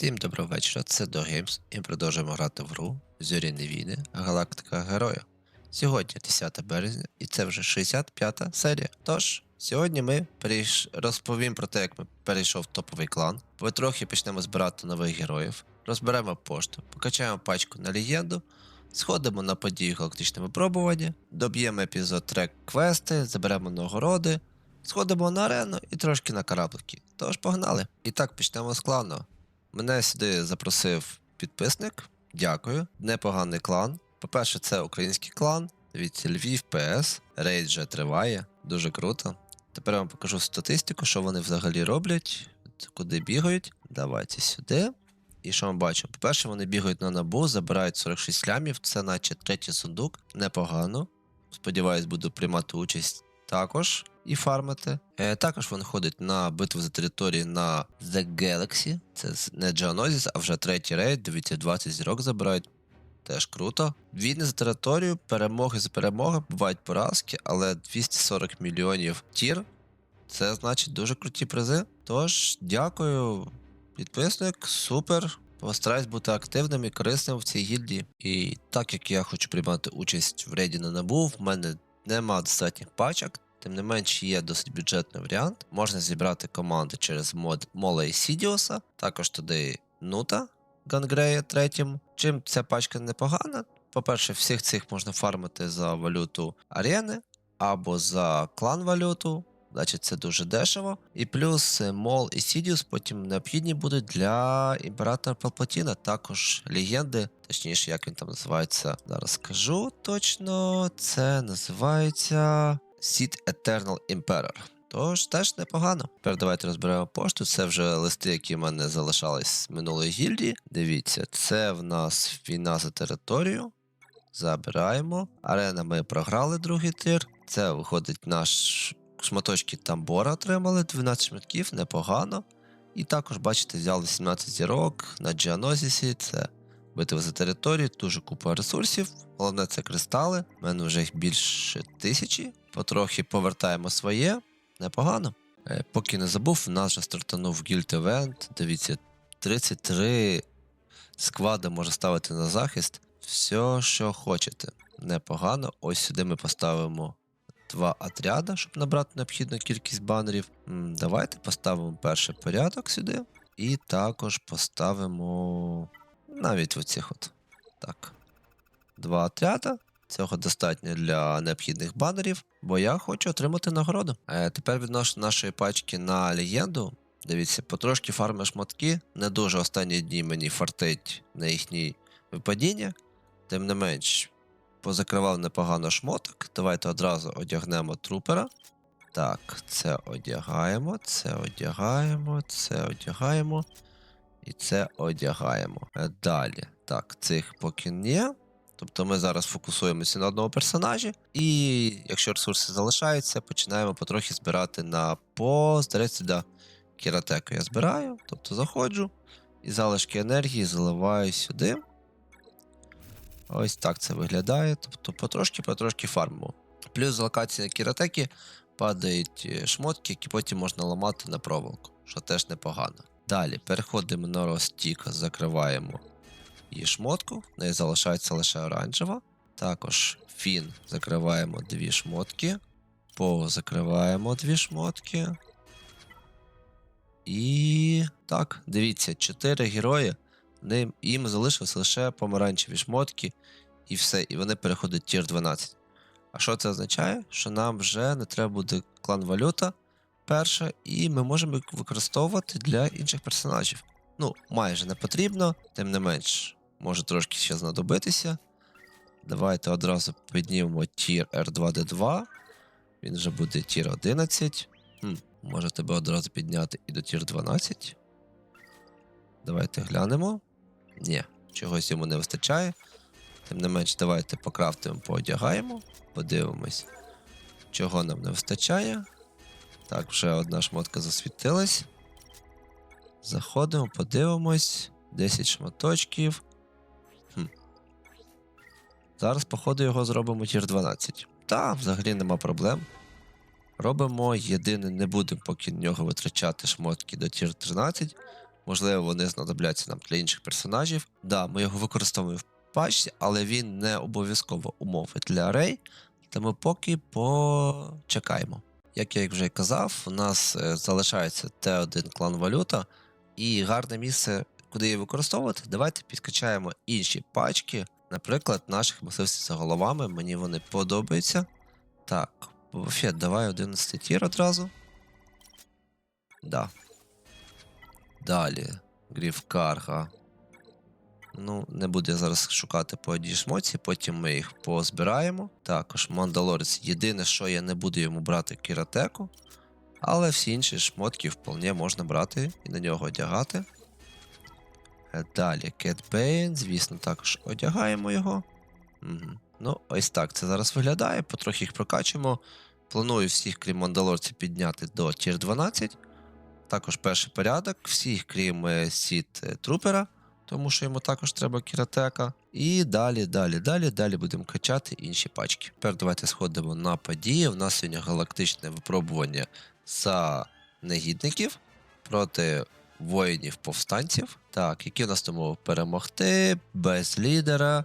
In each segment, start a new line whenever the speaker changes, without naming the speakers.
Всім доброго вечора, це DoGames і ми продовжуємо грати в гру Зоряні війни, Галактика Героя. Сьогодні 10 березня і це вже 65 та серія. Тож, сьогодні ми перейш... розповім про те, як ми перейшов в топовий клан, потрохи почнемо збирати нових героїв, розберемо пошту, покачаємо пачку на легенду, сходимо на події галактичне випробування, доб'ємо епізод трек квести, заберемо нагороди, сходимо на арену і трошки на кораблики. Тож погнали. І так почнемо з клану. Мене сюди запросив підписник. Дякую. Непоганий клан. По-перше, це український клан. Дивіться, Львів ПС. Рейд вже триває. Дуже круто. Тепер я вам покажу статистику, що вони взагалі роблять, куди бігають. Давайте сюди. І що ми бачимо? По-перше, вони бігають на набу, забирають 46 лямів, це наче третій сундук. Непогано. Сподіваюсь, буду приймати участь також і фармити. Е, також вони ходять на битву за території на The Galaxy. Це не Geonosis, а вже третій рейд. Дивіться, 20 зірок забирають. Теж круто. Війни за територію, перемоги за перемоги, бувають поразки, але 240 мільйонів тір. Це значить дуже круті призи. Тож, дякую, підписник, супер. Постараюсь бути активним і корисним в цій гільдії. І так як я хочу приймати участь в рейді на набу, в мене нема достатніх пачок, тим не менш є досить бюджетний варіант. Можна зібрати команди через мод Мола і Сідіуса, також туди Нута Гангрея третім. Чим ця пачка непогана? По-перше, всіх цих можна фармити за валюту арени або за клан валюту. Значить, це дуже дешево. І плюс е, Мол і Сідіус потім необхідні будуть для імператора Палпатіна, також легенди, точніше, як він там називається. Зараз скажу точно. Це називається Сід Eternal Emperor. Тож теж непогано. Тепер давайте розберемо пошту. Це вже листи, які в мене залишались з минулої гільдії. Дивіться, це в нас війна за територію. Забираємо. Арена ми програли другий тир. Це виходить наш шматочки тамбора отримали, 12 шматків, непогано. І також, бачите, взяли 17 зірок на Джіанозісі. Це битва за територію, дуже купа ресурсів. Головне це кристали. У мене вже їх більше тисячі. Потрохи повертаємо своє. Непогано. Е, Поки не забув, в нас вже стартанув гільд евент. Дивіться, 33 сквади може ставити на захист. Все, що хочете. Непогано. Ось сюди ми поставимо два отряда, щоб набрати необхідну кількість банерів. Давайте поставимо перший порядок сюди. І також поставимо навіть оцих от. Так. Два отряда. Цього достатньо для необхідних банерів, бо я хочу отримати нагороду. Е, тепер відносно нашої пачки на легенду. Дивіться, потрошки фарми шматки. Не дуже останні дні мені фартить на їхній випадіння. Тим не менш, позакривав непогано шмоток. Давайте одразу одягнемо трупера. Так, це одягаємо, це одягаємо, це одягаємо. І це одягаємо. Е, Далі. Так, цих поки ні. Тобто ми зараз фокусуємося на одному персонажі, і якщо ресурси залишаються, починаємо потрохи збирати на по, здається, да, кіратеку я збираю, тобто заходжу і залишки енергії заливаю сюди. Ось так це виглядає. Тобто потрошки-потрошки фармимо. Плюс з локації кіратеки падають е, шмотки, які потім можна ламати на проволоку, що теж непогано. Далі переходимо на розтік, закриваємо її шмотку, в неї залишається лише оранжева. Також фін закриваємо дві шмотки. По закриваємо дві шмотки. І так, дивіться, чотири герої. Ним, їм залишилось лише помаранчеві шмотки, і все, і вони переходять тір 12. А що це означає? Що нам вже не треба буде клан валюта перша, і ми можемо їх використовувати для інших персонажів. Ну, майже не потрібно, тим не менш, може трошки ще знадобитися. Давайте одразу піднімемо тір R2D2. Він вже буде тір 11. Хм, може тебе одразу підняти і до тір 12. Давайте глянемо. Ні, чогось йому не вистачає. Тим не менш, давайте покрафтимо, поодягаємо, подивимось, чого нам не вистачає. Так, вже одна шмотка засвітилась. Заходимо, подивимось. 10 шматочків. Зараз, походу, його зробимо тір 12. Та, взагалі нема проблем. Робимо єдине, не будемо поки нього витрачати шмотки до тір 13. Можливо, вони знадобляться нам для інших персонажів. Да, ми його використовуємо в пачці, але він не обов'язково умови для арей, тому поки почекаємо. Як я вже казав, у нас е, залишається Т1 клан валюта, і гарне місце, куди її використовувати, давайте підкачаємо інші пачки, наприклад, наших мисливців за головами. Мені вони подобаються. Так, Буфет, давай 11 тір одразу. Да. Далі. Гріф Карга. Ну, не буду я зараз шукати по одній шмоці, потім ми їх позбираємо. Також Мандалорець. Єдине, що я не буду йому брати кіратеку. Але всі інші шмотки вполне можна брати і на нього одягати. Далі Кет Бейн, звісно, також одягаємо його. Угу. Ну, ось так це зараз виглядає. Потрохи їх прокачуємо. Планую всіх, крім мандалорців, підняти до тір 12. Також перший порядок, всіх, крім е, сіт е, трупера, тому що йому також треба кіратека. І далі, далі, далі, далі будемо качати інші пачки. Тепер давайте сходимо на події. У нас сьогодні галактичне випробування за негідників проти воїнів-повстанців. Так, які у нас тому перемогти, без лідера.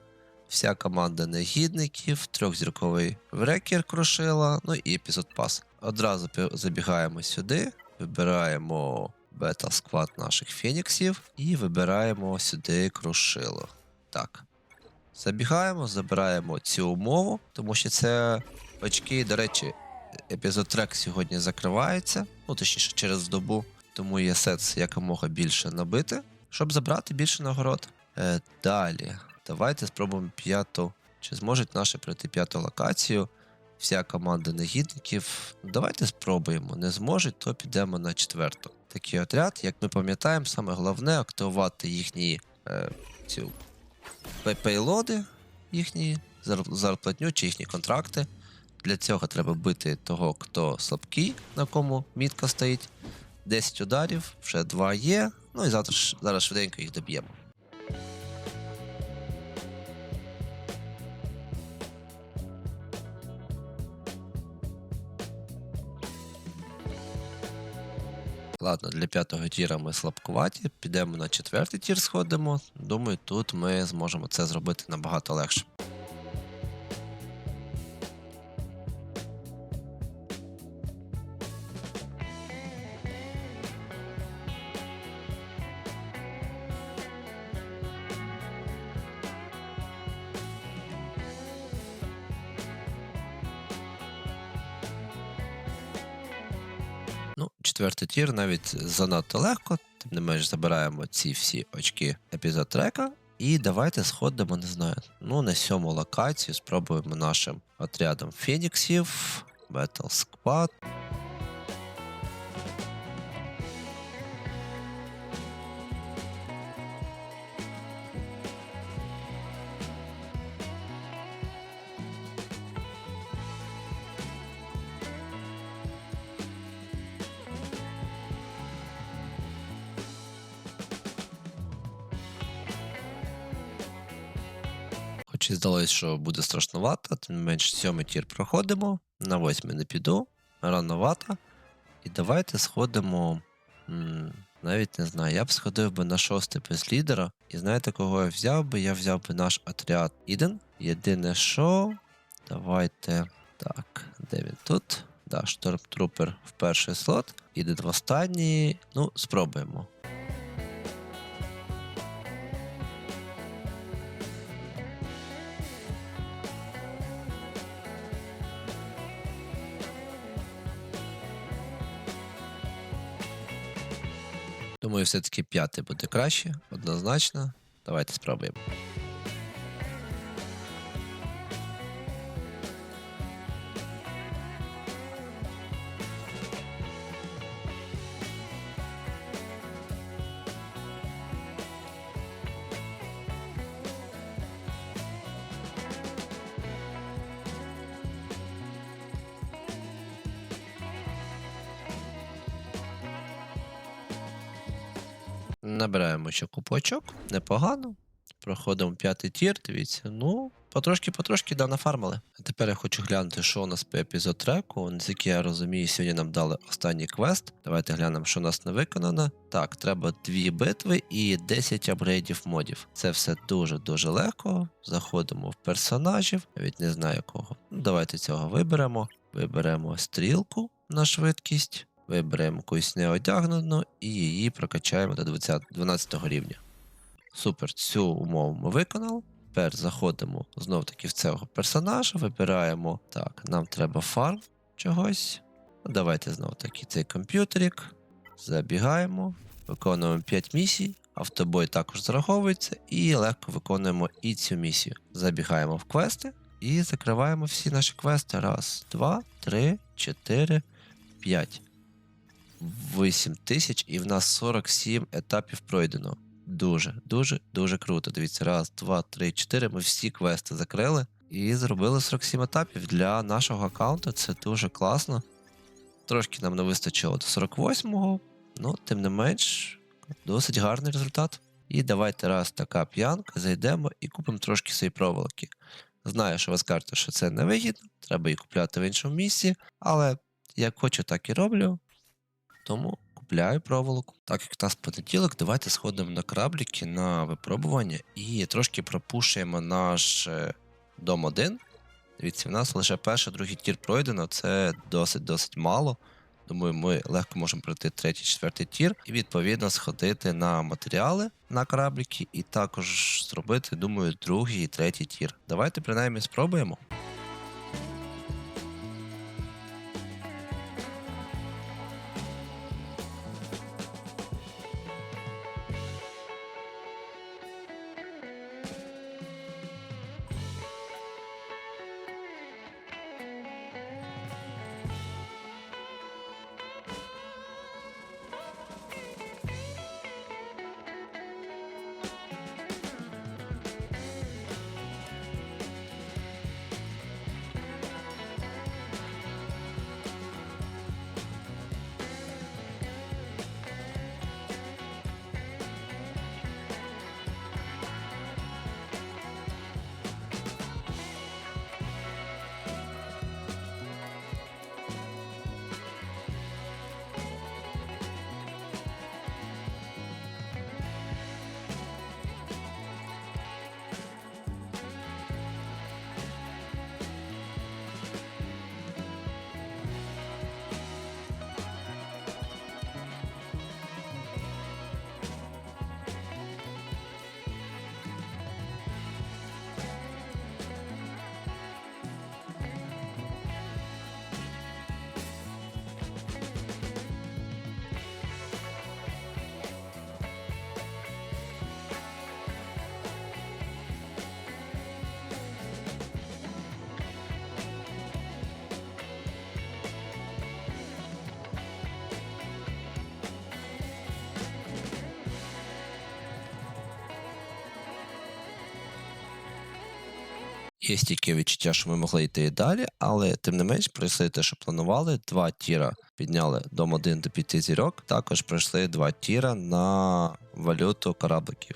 Вся команда негідників, трьохзірковий врекер крушила, ну і епізод пас. Одразу забігаємо сюди, вибираємо бета сквад наших феніксів і вибираємо сюди крушило. Так. Забігаємо, забираємо цю умову, тому що це очки, до речі, епізод трек сьогодні закривається, ну точніше через добу, тому є сенс якомога більше набити, щоб забрати більше нагород. Е, далі. Давайте спробуємо п'яту. Чи зможуть наші пройти п'яту локацію? Вся команда негідників. Давайте спробуємо. Не зможуть, то підемо на четверту. Такий отряд, як ми пам'ятаємо, саме головне активувати їхні е, пейлоди, їхні зарплатню чи їхні контракти. Для цього треба бити того, хто слабкий, на кому мітка стоїть. 10 ударів, вже 2 є. Ну і завтра зараз швиденько їх доб'ємо. Ладно, для п'ятого тіра ми слабкуваті. Підемо на четвертий тір, сходимо. Думаю, тут ми зможемо це зробити набагато легше. Четвертий тір навіть занадто легко, тим не менш забираємо ці всі очки епізод трека. І давайте сходимо, не знаю, ну на сьому локацію спробуємо нашим отрядом феніксів, Battle Squad. І здалось, що буде страшновато, тим не менш сьомий тір проходимо, на восьмий не піду, рановато. І давайте сходимо. м, навіть не знаю, я б сходив би на шостий без лідера. І знаєте, кого я взяв би? Я взяв би наш отряд Іден. Єдине, що. Давайте. Так, де він тут? Да, Штормтрупер в перший слот. Іден в останній. Ну, спробуємо. Все-таки п'ятий буде краще, однозначно. Давайте спробуємо. Набираємо ще купочок, непогано. Проходимо п'ятий тір, дивіться, ну, потрошки-потрошки да, нафармили. А тепер я хочу глянути, що у нас по епізод треку. Наскільки я розумію, сьогодні нам дали останній квест. Давайте глянемо, що у нас не виконано. Так, треба дві битви і 10 апгрейдів модів. Це все дуже-дуже легко. Заходимо в персонажів, навіть не знаю кого. Ну, давайте цього виберемо. Виберемо стрілку на швидкість, виберемо якусь неодягнену і її прокачаємо до 20, 12 рівня. Супер, цю умову ми виконали. Тепер заходимо знов таки в цього персонажа, вибираємо. Так, нам треба фарм чогось. Ну, Давайте знов таки цей комп'ютерік. Забігаємо, виконуємо 5 місій, автобой також зараховується, і легко виконуємо і цю місію. Забігаємо в квести і закриваємо всі наші квести. Раз, два, три, чотири, п'ять. 8 тисяч, і в нас 47 етапів пройдено. Дуже, дуже, дуже круто. Дивіться, раз, два, три, чотири. Ми всі квести закрили і зробили 47 етапів для нашого аккаунту. Це дуже класно. Трошки нам не вистачило до 48-го, ну, тим не менш, досить гарний результат. І давайте раз така п'янка, зайдемо і купимо трошки свої проволоки. Знаю, що ви скажете, що це невигідно, треба її купляти в іншому місці, але як хочу, так і роблю. Тому купляю проволоку. Так як у нас понеділок, давайте сходимо на корабліки на випробування і трошки пропушуємо наш е, дом 1. Дивіться, в нас лише перший, другий тір пройдено, це досить-досить мало. Думаю, ми легко можемо пройти третій, четвертий тір і відповідно сходити на матеріали на корабліки, і також зробити, думаю, другий і третій тір. Давайте принаймні спробуємо. Є стільки відчуття, що ми могли йти і далі, але тим не менш пройшли те, що планували. Два тіра підняли дом 1 до 5 зірок. Також пройшли два тіра на валюту корабликів.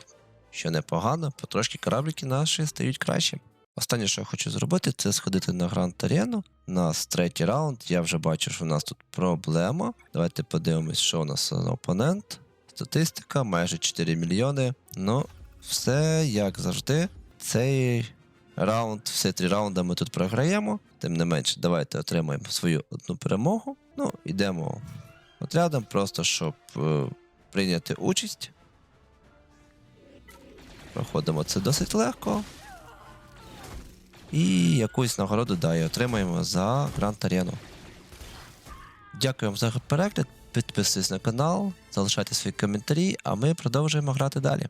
Що непогано, потрошки кораблики наші стають краще. Останнє, що я хочу зробити, це сходити на Гранд Арену. У нас третій раунд. Я вже бачу, що в нас тут проблема. Давайте подивимось, що у нас опонент. Статистика майже 4 мільйони. Ну, все як завжди. Цей раунд, всі три раунди ми тут програємо. Тим не менше, давайте отримаємо свою одну перемогу. Ну, йдемо отрядом, просто щоб е, прийняти участь. Проходимо це досить легко. І якусь нагороду да, отримаємо за Гранд Арену. Дякую вам за перегляд. Підписуйтесь на канал, залишайте свої коментарі, а ми продовжуємо грати далі.